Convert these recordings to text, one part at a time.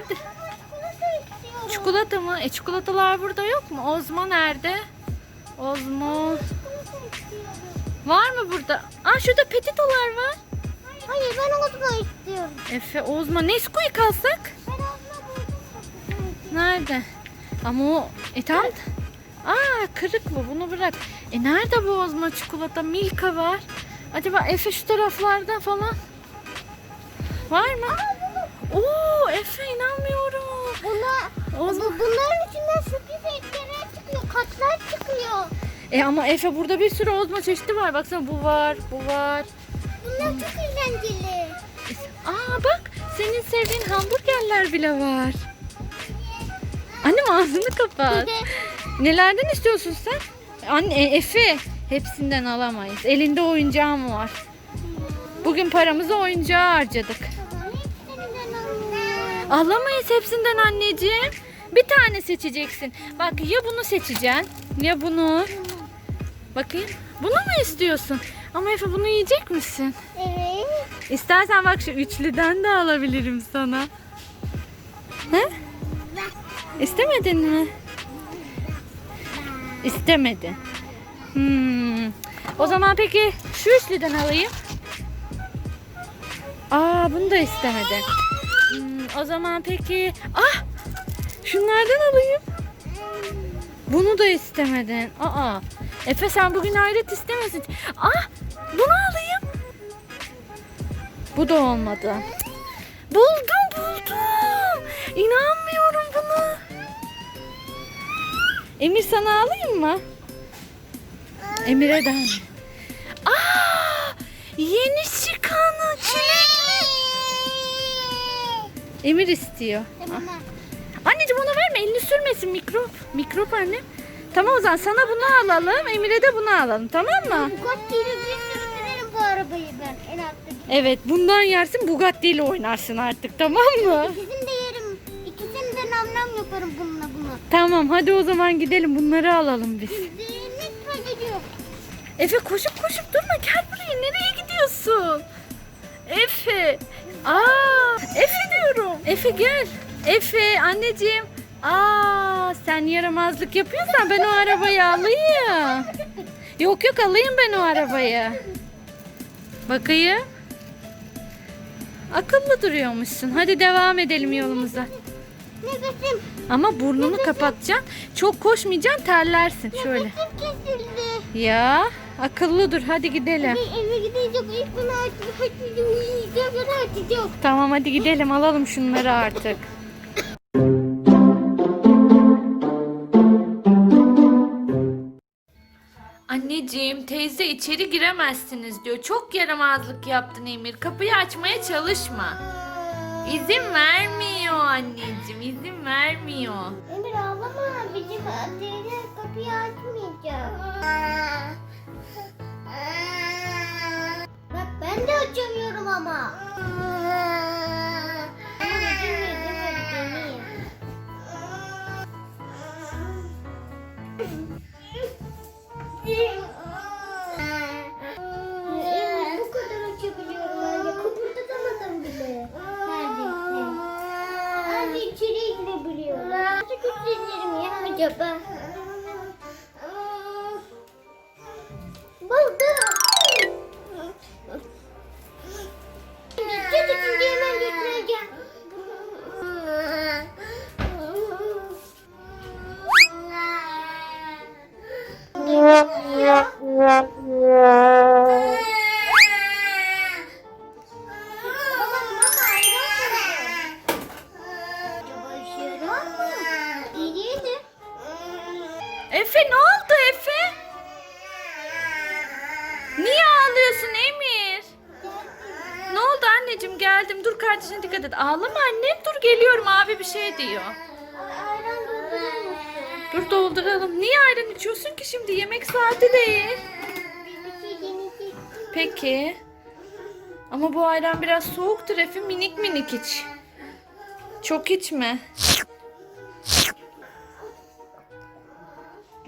nerede? Çikolata mı? E çikolatalar burada yok mu? Ozmo nerede? Ozmo. Var mı burada? Aa şurada petitolar var. Hayır ben Ozmo istiyorum. Efe, Ozmo. Nesquik alsak? Ben. Nerede? Ama o... E tamam. Aa kırık bu. Bunu bırak. E nerede bu Ozmo çikolata? Milka var. Acaba Efe şu taraflarda falan. Var mı? Oo Efe inanmıyorum. Ozmo. bu, bunların içinden sürpriz renkler çıkıyor. Katlar çıkıyor. E ama Efe burada bir sürü Ozmo çeşidi var. Baksana bu var, bu var. Bunlar çok eğlenceli. Aa bak senin sevdiğin hamburgerler bile var. Annem ağzını kapat. Nelerden istiyorsun sen? Anne e, Efe hepsinden alamayız. Elinde oyuncağım var. Bugün paramızı oyuncağa harcadık. Alamayız hepsinden anneciğim. Bir tane seçeceksin. Bak ya bunu seçeceksin ya bunu. Bakayım. Bunu mu istiyorsun? Ama Efe bunu yiyecek misin? Evet. İstersen bak şu üçlüden de alabilirim sana. He? İstemedin mi? İstemedin. Hmm. O zaman peki şu üçlüden alayım. Aa bunu da istemedin. O zaman peki ah şunlardan alayım. Bunu da istemedin. Aa Efe sen bugün hayret istemesin. Ah bunu alayım. Bu da olmadı. Buldum buldum. İnanmıyorum buna. Emir sana alayım mı? Emir'e de. Aa! Yeni çıkanı çilekli. Emir istiyor. Tamam. Anneciğim onu verme elini sürmesin mikrop. Mikrop annem. Tamam o zaman sana bunu alalım. Emir'e de bunu alalım tamam mı? Bugatti'yle bir sürü sürerim bu arabayı ben en altta. Evet bundan yersin Bugatti ile oynarsın artık tamam mı? İkisini de yerim. İkisini de nam nam yaparım bununla bunu. Tamam hadi o zaman gidelim bunları alalım biz. Gidiyor. Efe koşup koşup durma gel buraya nereye gidiyorsun? Efe. Aa Efe diyorum. Efe gel. Efe anneciğim. Aa sen yaramazlık yapıyorsan ben o arabayı alayım. Yok yok alayım ben o arabayı. Bakayım. Akıllı duruyormuşsun. Hadi devam edelim yolumuza. Nefesim. Ama burnunu kapatacaksın. Çok koşmayacaksın terlersin şöyle. Nefesim kesildi. Ya akıllı dur hadi gidelim. Eve gidecek. İlk bunu açıp. Uyuyacak. Sonra açacak. Tamam hadi gidelim alalım şunları artık. Anneciğim teyze içeri giremezsiniz diyor. Çok yaramazlık yaptın Emir. Kapıyı açmaya çalışma. İzin vermiyor anneciğim izin vermiyor. Emir ağlama. Bizim teyze kapıyı açmayacak. Bak ben de açamıyorum. Ama Buldum. Gideceğiz üçüncü hemen götüreceğim. Efe ne oldu Efe? Niye ağlıyorsun Emir? Ne oldu anneciğim geldim dur kardeşine dikkat et. Ağlama annem dur geliyorum abi bir şey diyor. Ayran doldurur musun? Dur dolduralım. Niye ayran içiyorsun ki şimdi yemek saati değil. Peki. Ama bu ayran biraz soğuktur Efe minik minik iç. Çok içme.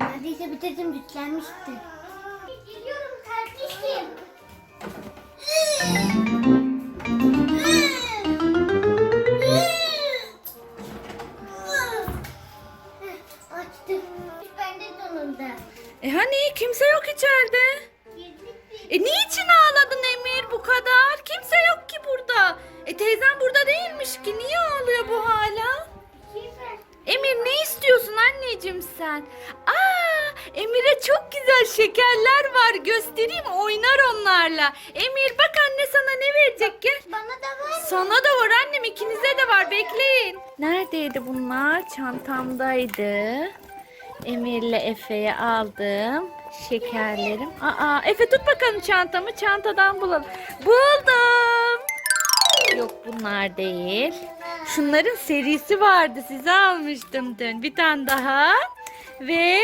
Neredeyse bitirdim yüklenmişti. Geliyorum kardeşim. Hani kimse yok içeride. E niçin ağladın Emir bu kadar? Kimse yok ki burada. E teyzem burada değilmiş ki. Niye ağlıyor bu hala? Emir ne istiyorsun anneciğim sen? Aa, Emir'e çok güzel şekerler var. Göstereyim oynar onlarla. Emir bak anne sana ne verecek gel. Bana da var. Sana da var annem ikinize de var bekleyin. Neredeydi bunlar? Çantamdaydı. Emir'le Efe'ye aldım. Şekerlerim. Aa Efe tut bakalım çantamı. Çantadan bulalım. Buldum. Yok bunlar değil. Şunların serisi vardı. Size almıştım dün. Bir tane daha. Ve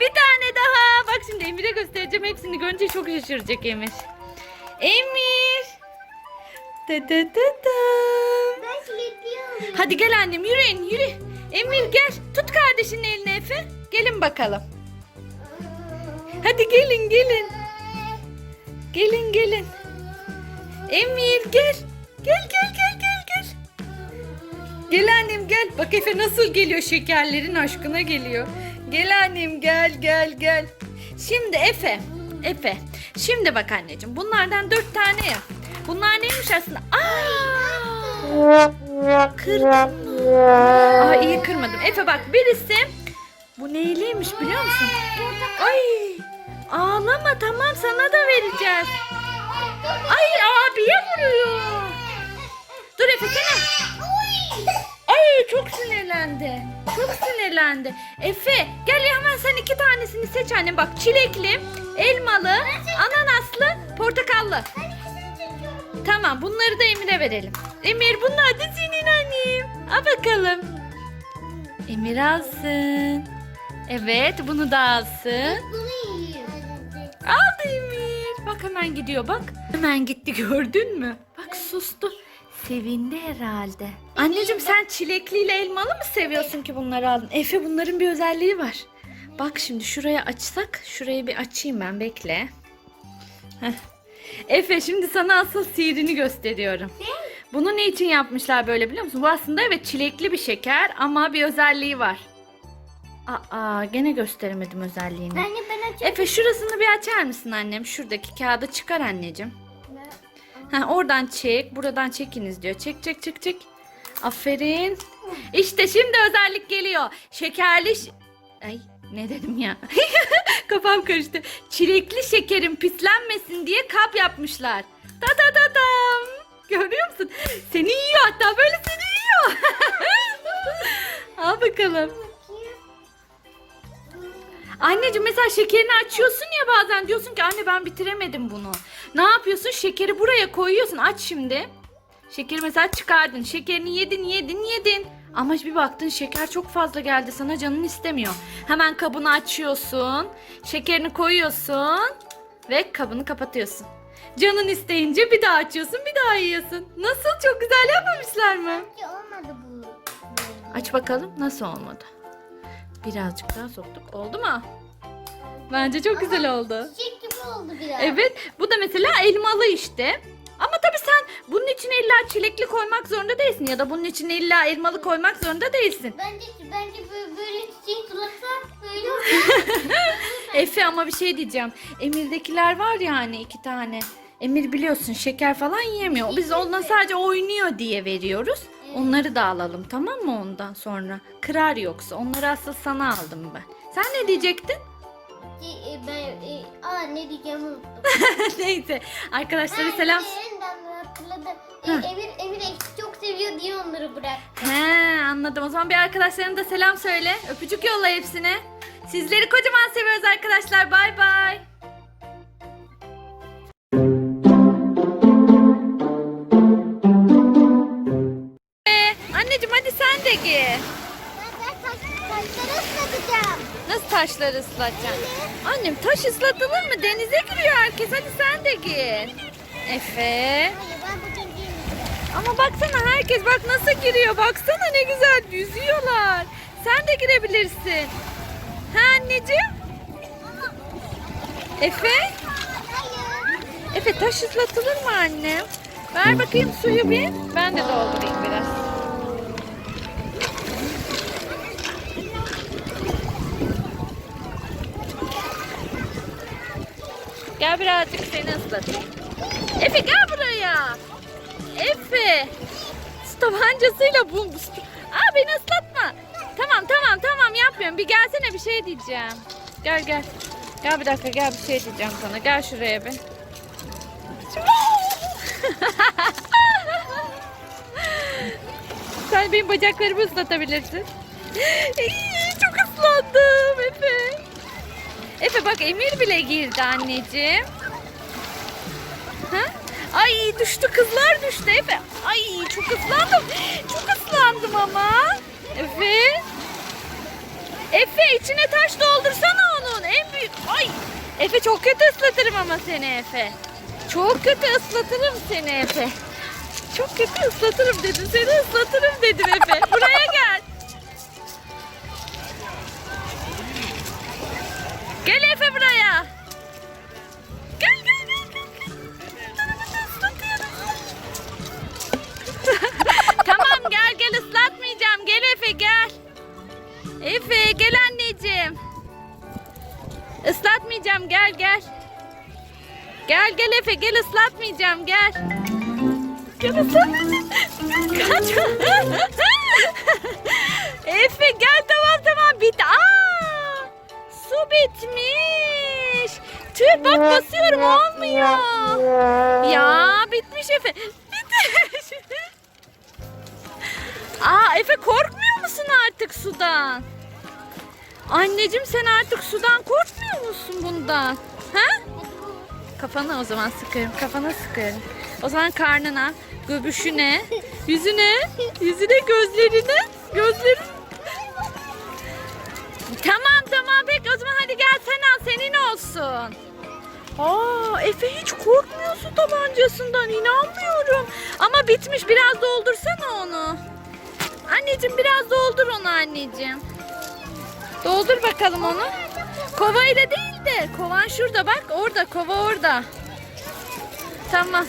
bir tane daha. Bak şimdi Emir'e göstereceğim. Hepsini görünce çok şaşıracak Emir. Emir. Dı. Ben çilekli alayım. Hadi gel annem yürüyün yürü. Emir gel. Tut kardeşinin eline Efe. Gelin bakalım. Hadi gelin gelin. Gelin gelin. Emir gel. Gel gel gel gel gel. Gel annem gel. Bak Efe nasıl geliyor şekerlerin aşkına geliyor. Gel annem gel gel gel. Şimdi Efe. Efe. Şimdi bak anneciğim bunlardan dört tane ya. Bunlar neymiş aslında? Aa! Kırdın mı? Aa iyi kırmadım. Efe bak birisi bu neyliymiş biliyor musun? Ay ağlama tamam sana da vereceğiz. Ay abiye vuruyor. Dur Efe sana. Ay çok sinirlendi. Çok sinirlendi. Efe gel ya hemen sen iki tanesini seç annem. Bak çilekli, elmalı, ananaslı, portakallı. Tamam bunları da Emir'e verelim. Emir bunlar da senin annem. Al bakalım. Emir alsın. Evet bunu da alsın. Bunu yiyeyim. Aldı Emir. Bak hemen gidiyor bak. Hemen gitti gördün mü? Bak sustu. Sevindi herhalde. Anneciğim sen çilekliyle elmalı mı seviyorsun ki bunları aldın? Efe bunların bir özelliği var. Bak şimdi şuraya açsak. Şurayı bir açayım ben bekle. Heh. Efe şimdi sana asıl sihrini gösteriyorum. Bunu ne için yapmışlar böyle biliyor musun? Bu aslında evet çilekli bir şeker ama bir özelliği var. Aa gene gösteremedim özelliğini. Bence ben açayım. Efe şurasını bir açar mısın annem? Şuradaki kağıdı çıkar anneciğim. Ha, oradan çek, buradan çekiniz diyor. Çek çek çek çek. Aferin. İşte şimdi özellik geliyor. Şekerli Ay ne dedim ya? Kafam karıştı. Çilekli şekerin pislenmesin diye kap yapmışlar. Ta ta ta tam. Görüyor musun? Seni yiyor hatta böyle seni yiyor. Al bakalım. Anneciğim mesela şekerini açıyorsun ya bazen diyorsun ki anne ben bitiremedim bunu. Ne yapıyorsun? Şekeri buraya koyuyorsun. Aç şimdi. Şekeri mesela çıkardın. Şekerini yedin yedin yedin. Ama bir baktın şeker çok fazla geldi sana canın istemiyor. Hemen kabını açıyorsun. Şekerini koyuyorsun. Ve kabını kapatıyorsun. Canın isteyince bir daha açıyorsun bir daha yiyorsun. Nasıl çok güzel yapmamışlar mı? Olmadı bu. Aç bakalım nasıl olmadı. Birazcık daha soktuk. Oldu mu? Bence çok güzel oldu. Çiçek gibi oldu biraz. Evet bu da mesela elmalı işte. Ama tabii sen bunun içine illa çilekli koymak zorunda değilsin ya da bunun içine illa elmalı koymak zorunda değilsin. Bence bence böyle, böyle çiçek sulatsa böyle olur. Efe ama bir şey diyeceğim. Emir'dekiler var ya hani iki tane. Emir biliyorsun şeker falan yemiyor. Biz ondan sadece oynuyor diye veriyoruz. Onları da alalım tamam mı ondan sonra? Kırar yoksa. Onları asıl sana aldım ben. Sen ne diyecektin? E, ben e, aa ne diyeceğimi unuttum. Neyse. Arkadaşlara selam. Yeniden hatırladım. E, Heh. Emir Emir çok seviyor diye onları bırak. He anladım. O zaman bir arkadaşlarına da selam söyle. Öpücük yolla hepsine. Sizleri kocaman seviyoruz arkadaşlar. Bay bay. Ben, taş, taşları ıslatacağım. Nasıl taşları ıslatacaksın? Annem taş ıslatılır mı? Denize giriyor herkes. Hadi sen de gir. Efe. Hayır ben bugün girmeyeceğim. Ama baksana herkes bak nasıl giriyor. Baksana ne güzel yüzüyorlar. Sen de girebilirsin. Ha anneciğim? Efe? Hayır. Efe taş ıslatılır mı annem? Ver bakayım suyu bir. Ben de doldurayım biraz. Gel birazcık seni ıslatayım. Efe gel buraya. Efe. Tabancasıyla bu... Aa beni ıslatma. Tamam tamam tamam yapmıyorum. Bir gelsene bir şey diyeceğim. Gel gel. Gel bir dakika gel bir şey diyeceğim sana. Gel şuraya bir. Sen benim bacaklarımı ıslatabilirsin. Çok ıslandım Efe. Efe bak Emir bile girdi anneciğim. Ha? Ay düştü kızlar düştü Efe. Ay çok ıslandım. Çok ıslandım ama. Efe. Efe içine taş doldursana onun. En büyük. Ay. Efe çok kötü ıslatırım ama seni Efe. Çok kötü ıslatırım seni Efe. Çok kötü ıslatırım dedim. Seni ıslatırım dedim Efe. Buraya gel. Gel Efe buraya. Gel gel gel. gel. Islatıyorum. tamam gel gel ıslatmayacağım. Gel Efe gel. Efe gel anneciğim. Islatmayacağım gel gel. Gel gel Efe gel ıslatmayacağım gel. Gel ıslatmayacağım. Efe gel tamam tamam bitti. Aa, bitmiş. Tüh bak basıyorum olmuyor. Ya bitmiş Efe. Bitmiş. Aa Efe korkmuyor musun artık sudan? Anneciğim sen artık sudan korkmuyor musun bundan? Ha? Kafana o zaman sıkarım. Kafana sıkarım. O zaman karnına, göbüşüne, yüzüne, yüzüne, gözlerine, gözlerin. Tamam olsun. Aa Efe hiç korkmuyor su tabancasından inanmıyorum. Ama bitmiş biraz doldursana onu. Anneciğim biraz doldur onu anneciğim. Doldur bakalım onu. Kova ile değil de kovan şurada bak orada kova orada. Tamam.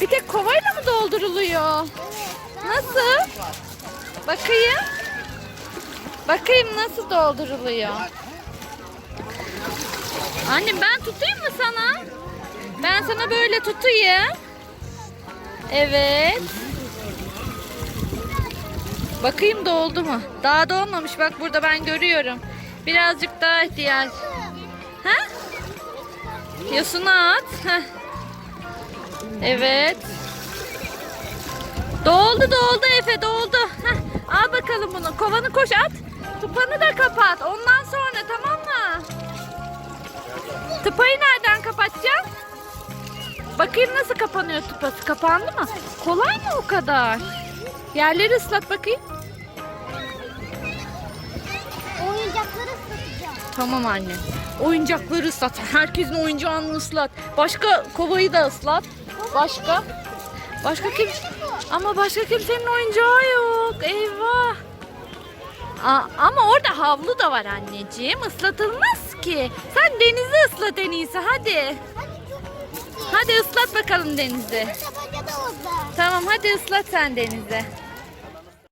Bir tek kovayla mı dolduruluyor? Nasıl? Bakayım. Bakayım nasıl dolduruluyor. Annem ben tutayım mı sana? Ben sana böyle tutayım. Evet. Bakayım doldu mu? Daha dolmamış bak burada ben görüyorum. Birazcık daha ihtiyaç. Ha? Yosunu at. Heh. Evet. Doldu doldu Efe doldu. Heh. Al bakalım bunu. Kovanı koş at. Tıpanı da kapat. Ondan sonra tamam? Tıpayı nereden kapatacağım? Bakayım nasıl kapanıyor tıpası. Kapandı mı? Kolay mı o kadar? Yerleri ıslat bakayım. Oyuncakları ıslatacağım. Tamam anne. Oyuncakları ıslat. Herkesin oyuncağını ıslat. Başka kovayı da ıslat. Başka? Başka kim? Ama başka kimsenin oyuncağı yok. Eyvah. Aa, ama orada havlu da var anneciğim. Islatılmaz ki. Sen denizi ıslat en iyisi hadi. Hadi ıslat bakalım denizi. Tabanca da orada. Tamam hadi ıslat sen denizi.